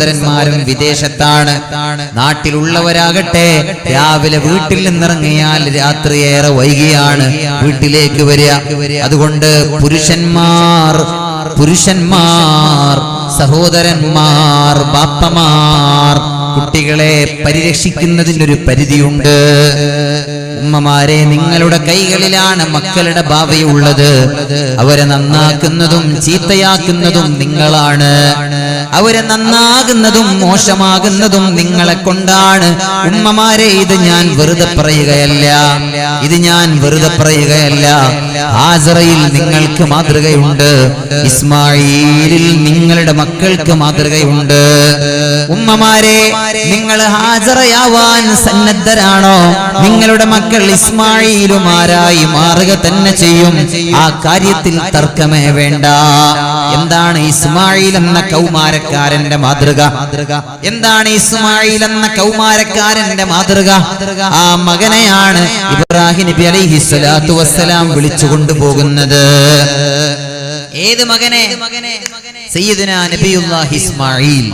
സഹോദരന്മാരും വിദേശത്താണ്. നാട്ടിലുള്ളവരാകട്ടെ രാവിലെ വീട്ടിൽ നിന്നിറങ്ങിയാൽ രാത്രി ഏറെ വൈകിയാണ് വീട്ടിലേക്ക് വരിക. അതുകൊണ്ട് പുരുഷന്മാർ പുരുഷന്മാർ സഹോദരന്മാർ ബാപ്പമാർ കുട്ടികളെ പരിരക്ഷിക്കുന്നതിനൊരു പരിധിയുണ്ട്. ഉമ്മമാരെ നിങ്ങളുടെ കൈകളിലാണ് മക്കളുടെ ഭാവിയുള്ളത് അവരെ നന്നാക്കുന്നതും ചീത്തയാക്കുന്നതും നിങ്ങളാണ്. അവരെ നന്നാകുന്നതും മോശമാകുന്നതും നിങ്ങളെ കൊണ്ടാണ്. ഉമ്മമാരെ ഇത് ഞാൻ വെറുതെ പറയുകയല്ല. ഇത് ഞാൻ വെറുതെ പറയുകയല്ല. ഹാസറയിൽ നിങ്ങൾക്ക് മാതൃകയുണ്ട്. ഇസ്മായിലിൽ നിങ്ങളുടെ മക്കൾക്ക് മാതൃകയുണ്ട്. ഉമ്മമാരെ നിങ്ങൾ ഹാജറയാവാൻ സന്നദ്ധരാണോ? നിങ്ങളുടെ മക്കൾ ഇസ്മായിലുമാരായി മാറുക തന്നെ ചെയ്യും. ആ കാര്യത്തിൽ തർക്കമേ വേണ്ട. എന്താണ് ഇസ്മായിൽ എന്ന കൗമാരക്കാരന്റെ മാതൃക? എന്താണ് ഇസ്മായിൽ എന്ന കൗമാരക്കാരന്റെ മാതൃക? ആ മകനെയാണ് ഇബ്രാഹിം നബി അലൈഹി സ്വലാത്തു വസ്സലാം വിളിച്ചു കൊണ്ടുപോകുന്നത്. ഏത് മകനെ? സയ്യിദുന നബിയുല്ലാഹി ഇസ്മായിൽ.